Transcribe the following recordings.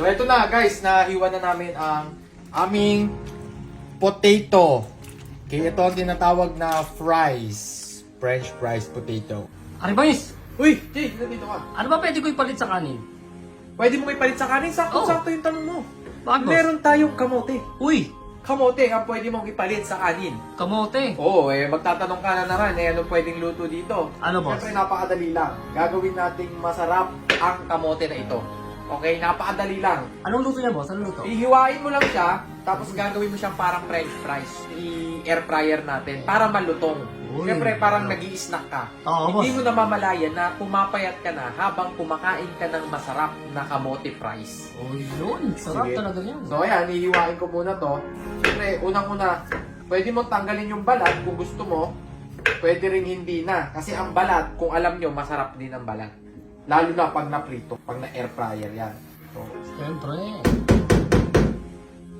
So ito na guys, nahiwa na namin ang aming potato. Okay, ito ang tinatawag na fries. French fries potato. Ariboys, Uy, Jay, nandito ka. ano ba pwede ko ipalit sa kanin? Pwede mo may palit sa kanin? Sakto-sakto yung tanong mo. Bakit, boss? Meron tayong kamote. Uy, Kamote ang pwede mong ipalit sa kanin. kamote. Oo, eh, magtatanong ka na naman, eh, anong pwedeng luto dito? Ano, boss? Siyempre, napakadali lang. Gagawin nating masarap ang kamote na ito. Okay, napakadali lang. Anong luto niya, boss? Anong luto? Ihiwain mo lang siya, tapos gagawin mo siyang parang french fries. I-air fryer natin para malutong. Uy. Siyempre, parang nag snack ka. Oo, Hindi boss. mo namamalayan na pumapayat ka na habang kumakain ka ng masarap na kamote fries. Oh, yun. Sarap Sige. talaga yan. So ayan, hihiwain ko muna to. Siyempre, unang-una, pwede mo tanggalin yung balat kung gusto mo. Pwede rin hindi na. Kasi ang balat, kung alam nyo, masarap din ang balat. Lalo na pag na-prito, pag na-air fryer yan. So, Siyempre.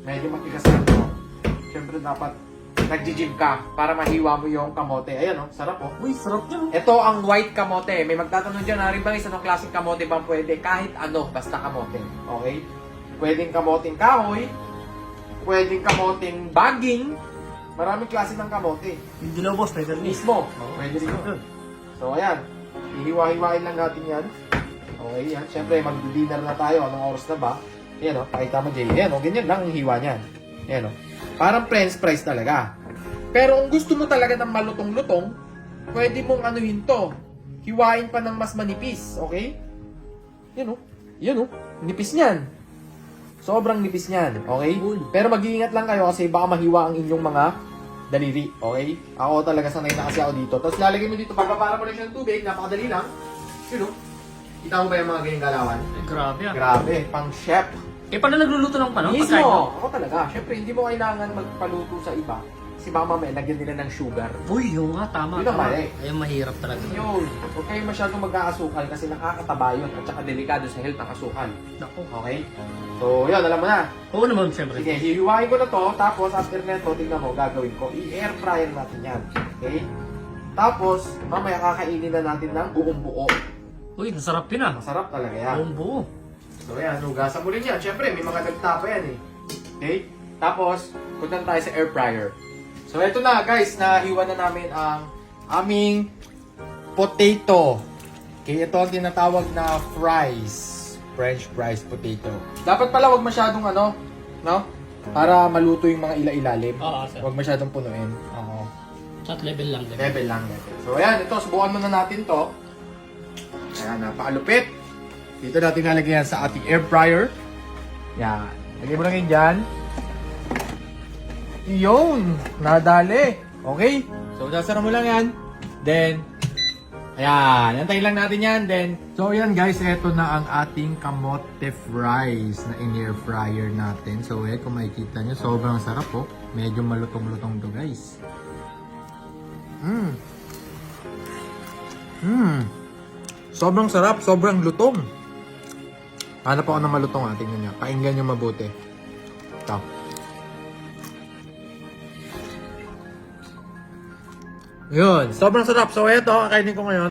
medyo matigas lang to. Siyempre, dapat nag-gym ka para mahiwa mo yung kamote. Ayan, oh, sarap oh. Uy, sarap yan. Ito ang white kamote. May magtatanong dyan, Haring Bangis, anong klaseng kamote bang pwede? Kahit ano, basta kamote. Okay? Pwedeng kamoting kahoy, pwedeng kamoting baging, maraming klase ng kamote. Yung dilaw, boss. Pwede rin. Mismo, pwede rin yun. So, ayan. Ihiwa-hiwain lang natin yan. Okay, yan. Siyempre, mag-dinner na tayo. Anong oras na ba? Ayan, o. Pakita mo, Jay. Ayan, o. Ganyan lang ang hiwa niyan. Ayan, o. Parang french fries talaga. Pero kung gusto mo talaga ng malutong-lutong, pwede mong anuhin to. Hiwain pa ng mas manipis. Okay? Yan, o. Yan, o. Nipis niyan. Sobrang nipis niyan. Okay? Pero mag-iingat lang kayo kasi baka mahiwa ang inyong mga daliri. Okay? Ako talaga sanay na kasi ako dito. Tapos lalagay mo dito, pagpapara mo lang siya ng tubig, napakadali lang. Yun o. Kita mo ba yung mga ganyang galawan? Ay, grabe ah. Grabe, pang chef. Eh, paano nagluluto ng paano? Mismo, Pagkain mo? ako talaga. Siyempre, hindi mo kailangan magpaluto sa iba. Kasi baka mamaya, lagyan nila ng sugar. Uy, yung nga. Tama. Yun ang tama. mali. Ayun, mahirap talaga. Yun, huwag kayo masyadong mag-aasukal kasi nakakataba yun at saka delikado sa health ng asukal. Naku. Okay? So, yun, alam mo na. Oo naman, siyempre. Sige, hihiwain ko na to, tapos after neto, tingnan mo, gagawin ko. I-air fryer natin yan. Okay? Tapos, mamaya kakainin na natin ng buong buo. Uy, masarap yun ah. Masarap talaga yan. Buong buo. So yan, hugasan mo rin yan. Siyempre, may mga nagtapa yan eh. Okay? Tapos, punta tayo sa air fryer. So eto na guys, nahiwa na namin ang aming potato. Okay, ito ang tinatawag na fries. French fries potato. Dapat pala wag masyadong ano, no? Para maluto yung mga ila-ilalim. Oo, sir. Huwag masyadong punuin. Oo. Chat level lang. Level. Level lang, level. So ayan, ito, subukan muna natin to. Ayan, napakalupit. Dito natin nalagyan yan sa ating air fryer. Yan. Lagay mo lang yun dyan. Yun! Nadali. Okay? So, sasara mo lang yan. Then, ayan. Antayin lang natin yan. Then, so ayan guys, eto na ang ating kamote fries na in-air fryer natin. So, eh, kung makikita nyo, sobrang sarap po. Medyo malutong-lutong to guys. Mmm. Mmm. Sobrang sarap, sobrang lutong. Hanap ako ng malutong ha, tingnan nyo. Painggan nyo mabuti. Ito. Yun, sobrang sarap. So, eto, kakainin ko ngayon.